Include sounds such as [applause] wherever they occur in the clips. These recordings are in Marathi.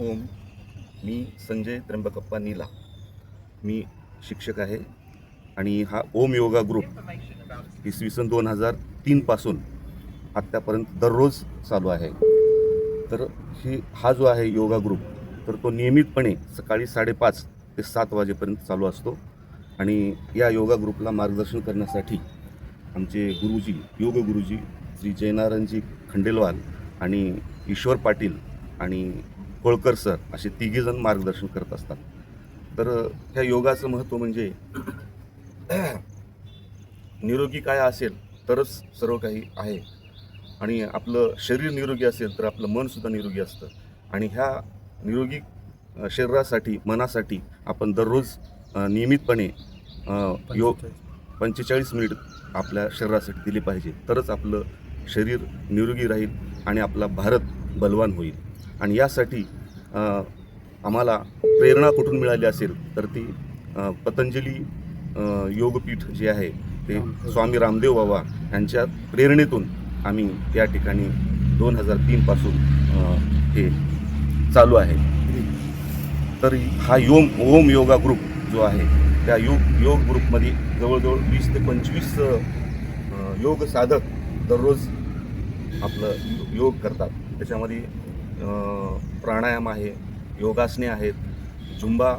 ओम. मी संजय त्र्यंबकप्पा नीला. मी शिक्षक आहे आणि हा ओम योगा ग्रुप इसवी सन दोन हजार तीनपासून आत्तापर्यंत दररोज चालू आहे. तर ही हा जो आहे योगा ग्रुप तर तो नियमितपणे सकाळी साडेपाच ते सात वाजेपर्यंत चालू असतो. आणि या योगा ग्रुपला मार्गदर्शन करण्यासाठी आमचे गुरुजी योग गुरुजी श्री जयनारायणजी खंडेलवाल आणि ईश्वर पाटील आणि होळकर सर असे तिघीजण मार्गदर्शन करत असतात. तर ह्या योगाचं महत्त्व म्हणजे [clears throat] निरोगी काय असेल तरच सर्व काही आहे. आणि आपलं शरीर निरोगी असेल तर आपलं मनसुद्धा निरोगी असतं. आणि ह्या निरोगी शरीरासाठी मनासाठी आपण दररोज नियमितपणे योग पंचेचाळीस मिनिट आपल्या शरीरासाठी दिली पाहिजे. तरच आपलं शरीर निरोगी राहील आणि आपला भारत बलवान होईल. आणि यासाठी आम्हाला प्रेरणा कुठून मिळाली असेल तर ती पतंजली योगपीठ जे आहे ते स्वामी रामदेव बाबा यांच्या प्रेरणेतून आम्ही या ठिकाणी दोन हजार तीनपासून हे चालू आहे. तर हा योम ओम योगा ग्रुप जो आहे त्या योग योग ग्रुपमध्ये जवळजवळ वीस ते पंचवीस योग साधक दररोज आपलं योग करतात. त्याच्यामध्ये प्राणायाम आहे योगासने आहेत झुंबा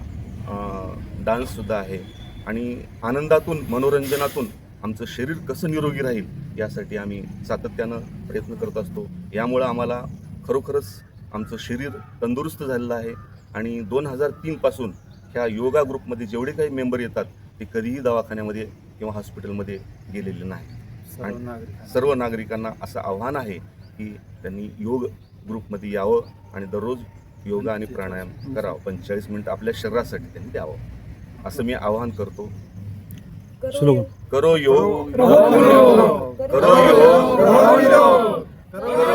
डान्ससुद्धा आहे. आणि आनंदातून मनोरंजनातून आमचं शरीर कसं निरोगी राहील यासाठी आम्ही सातत्यानं प्रयत्न करत असतो. यामुळं आम्हाला खरोखरच आमचं शरीर तंदुरुस्त झालेलं आहे. आणि दोन हजार तीनपासून ह्या योगा ग्रुपमध्ये जेवढे काही मेंबर येतात ते कधीही दवाखान्यामध्ये किंवा हॉस्पिटलमध्ये गेलेले नाही सर्व नागरिकांना असं आव्हान आहे की त्यांनी योग ग्रुपमध्ये यावं आणि दररोज योगा आणि प्राणायाम करावं. पंचेचाळीस मिनिटं आपल्या शरीरासाठी त्यांनी द्यावं. असं मी आवाहन करतो. करो योग. करो करो योग.